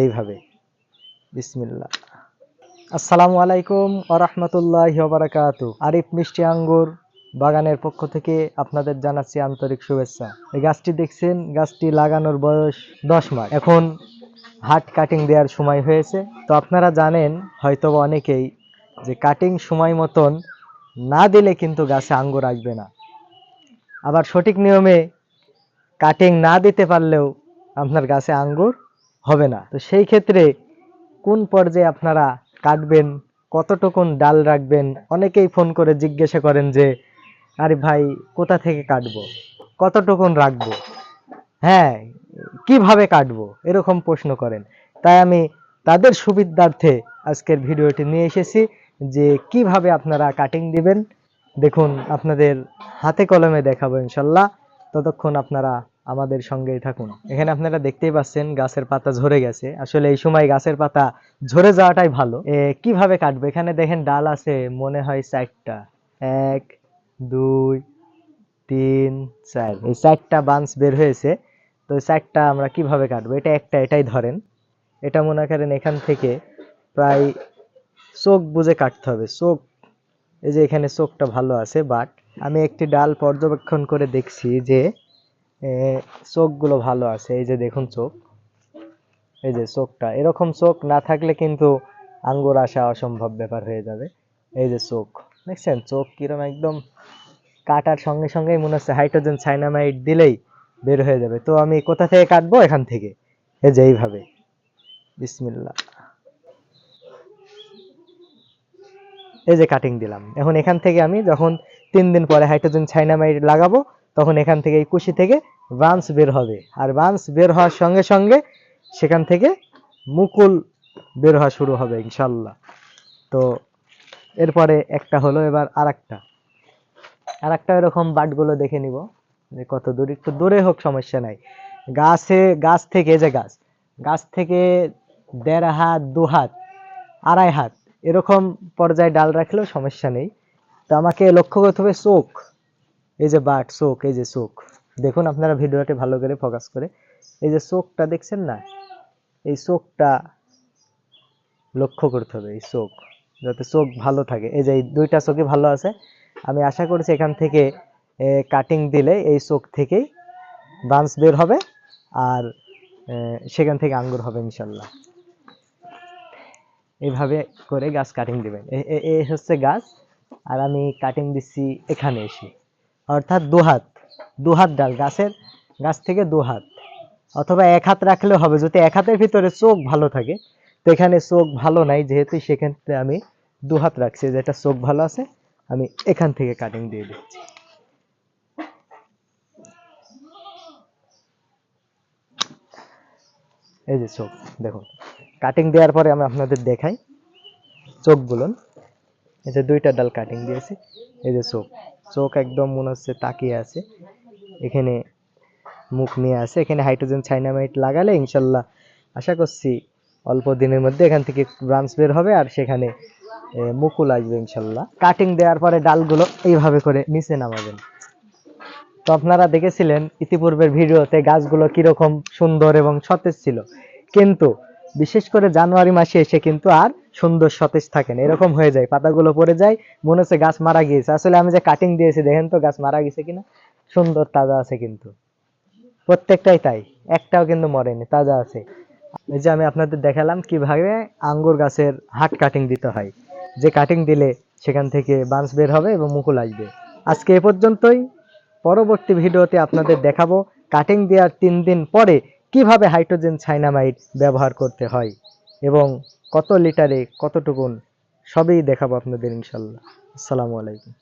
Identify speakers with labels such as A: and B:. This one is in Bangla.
A: এইভাবে। বিসমিল্লাহ। আসসালামু আলাইকুম আরহামতুল্লাহ বারাকাতু আরিফ মিষ্টি আঙ্গুর বাগানের পক্ষ থেকে আপনাদের জানাচ্ছি আন্তরিক শুভেচ্ছা। এই গাছটি দেখছেন, গাছটি লাগানোর বয়স দশ মাস। এখন হাট কাটিং দেওয়ার সময় হয়েছে। তো আপনারা জানেন হয়তো অনেকেই যে কাটিং সময় মতন না দিলে কিন্তু গাছে আঙ্গুর আসবে না। আবার সঠিক নিয়মে কাটিং না দিতে পারলেও আপনার গাছে আঙ্গুর হবে না। তো সেই ক্ষেত্রে কোন পর্যায়ে আপনারা কাটবেন? কতটুকুন ডাল রাখবেন? অনেকেই ফোন করে জিজ্ঞাসা করেন যে, আরে ভাই, কোথা থেকে কাটবো? কতটুকুন রাখব? হ্যাঁ কীভাবে কাটবো? এরকম প্রশ্ন করেন। তাই আমি তাদের সুবিধার্থে আজকের ভিডিওটি নিয়ে এসেছি যে কীভাবে আপনারা কাটিং দিবেন। দেখুন, আপনাদের হাতে কলমে দেখাবো ইনশাল্লাহ। ততক্ষণ আপনারা আমাদের সঙ্গেই থাকুন। এখানে আপনারা দেখতেই পাচ্ছেন গাছের পাতা ঝরে গেছে। আসলে এই সময় গাছের পাতা ঝরে যাওয়াটাই ভালো। কীভাবে কাটবো? এখানে দেখেন ডাল আছে, মনে হয় চারটা। এক, দুই, তিন, চার। এই চারটা বাঞ্চ বের হয়েছে। তো চারটা আমরা কীভাবে কাটবো? এটা একটা, এটাই ধরেন। এটা মনে করেন এখান থেকে প্রায় চোখ বুঝে কাটতে হবে। চোখ, এই যে এখানে চোখটা ভালো আছে বাট আমি একটি ডাল পর্যবেক্ষণ করে দেখছি যে চোখগুলো ভালো আছে, এই যে দেখুন চোখ। এই যে চোখটা, এরকম চোখ না থাকলে কিন্তু আঙ্গুর আসা অসম্ভব ব্যাপার হয়ে যাবে। এই যে চোখ, দেখছেন? চোখ কিরম একদম কাটার সঙ্গে সঙ্গেই মনে হচ্ছে হাইড্রোজেন সাইনামাইড দিলেই বের হয়ে যাবে। তো আমি কোথা থেকে কাটবো? এখান থেকে। এই যে এইভাবে। বিসমিল্লাহ। এই যে কাটিং দিলাম। এখন এখান থেকে আমি যখন তিন দিন পরে হাইড্রোজেন সাইনামাইড লাগাবো তখন এখান থেকে এই কুশি থেকে বান্স বের হবে। আর বান্স বের হওয়ার সঙ্গে সঙ্গে সেখান থেকে মুকুল বের হওয়া শুরু হবে ইনশাল্লাহ তো এরপরে একটা হলো এবার আর একটা আর একটা এরকম বাটগুলো দেখে নিব যে কত দূর, একটু দূরে হোক, সমস্যা নাই। গাছে, গাছ থেকে যে গাছ গাছ থেকে দেড় হাত, দু হাত, আড়াই হাত, এরকম পর্যায়ে ডাল রাখলেও সমস্যা নেই। তো আমাকে লক্ষ্য করতে হবে চোখ। এই যে বাট চোখ এই যে চোখ দেখুন আপনারা ভিডিওটি ভালো করে ফোকাস করে। এই যে চোখটা দেখছেন না? এই চোখটা লক্ষ্য করতে হবে, এই চোখ যাতে চোখ ভালো থাকে। এই যে এই দুইটা চোখই ভালো আছে। আমি আশা করছি এখান থেকে কাটিং দিলে এই চোখ থেকেই বান্স বের হবে আর সেখান থেকে আঙ্গুর হবে ইনশাল্লাহ। এইভাবে করে গাছ কাটিং দিবেন। এ হচ্ছে গাছ। আর আমি কাটিং দিচ্ছি এখানে এসে। অর্থাৎ দু হাত দু হাত ডাল, গাছের গাছ থেকে দু হাত। অথবা এক হাত রাখলেও হবে, যদি এক হাতের ভিতরে চোখ ভালো থাকে, তো এখানে চোখ ভালো নাই, যেহেতু সেক্ষেত্রে আমি দু হাত রাখছি যেটা চোখ ভালো আছে, আমি এখান থেকে কাটিং দিয়ে দিচ্ছি। এই যে চোখ, দেখুন কাটিং দেওয়ার পরে আমি আপনাদের দেখাই। চোখ বলুন এই যে দুইটা ডাল কাটিং দিয়েছি, এই যে চোখ। চোখ একদম মনে হচ্ছে তাকিয়ে আছে। এখানে মুখ নিয়ে আছে। এখানে হাইড্রোজেন সাইনামাইট লাগালে ইনশাল্লাহ আশা করছি অল্প দিনের মধ্যে এখান থেকে ব্রাঞ্চ বের হবে আর সেখানে মুকুল আসবে ইনশাল্লাহ। কাটিং দেওয়ার পরে ডালগুলো এইভাবে করে নিচে নামাবেন। তো আপনারা দেখেছিলেন, ইতিপূর্বের ভিডিওতে গাছগুলো কীরকম সুন্দর এবং সতেজ ছিল। কিন্তু বিশেষ করে জানুয়ারি মাসে এসে কিন্তু আর সুন্দর সতেজ থাকে না। এরকম হয়ে যায়, পাতাগুলো পড়ে যায়, মনে হচ্ছে গাছ মারা গিয়েছে। আসলে আমি যে কাটিং দিয়েছি, দেখেন তো গাছ মারা গেছে কিনা? সুন্দর তাজা আছে কিন্তু। প্রত্যেকটাই তাই, একটাও কিন্তু মরেনি, তাজা আছে। এই যে আমি আপনাদের দেখালাম কীভাবে আঙ্গুর গাছের হাট কাটিং দিতে হয়। যে কাটিং দিলে সেখান থেকে বাঁশ বের হবে এবং মুকুল আসবে। আজকে এ পর্যন্তই। পরবর্তী ভিডিওতে আপনাদের দেখাবো। কাটিং দেওয়ার তিন দিন পরে কীভাবে হাইড্রোজেন সাইনামাইড ব্যবহার করতে হয় এবং কত লিটারে কতটুকুন, সবই দেখাবো আপনাদের ইনশাল্লাহ। আসসালামু আলাইকুম।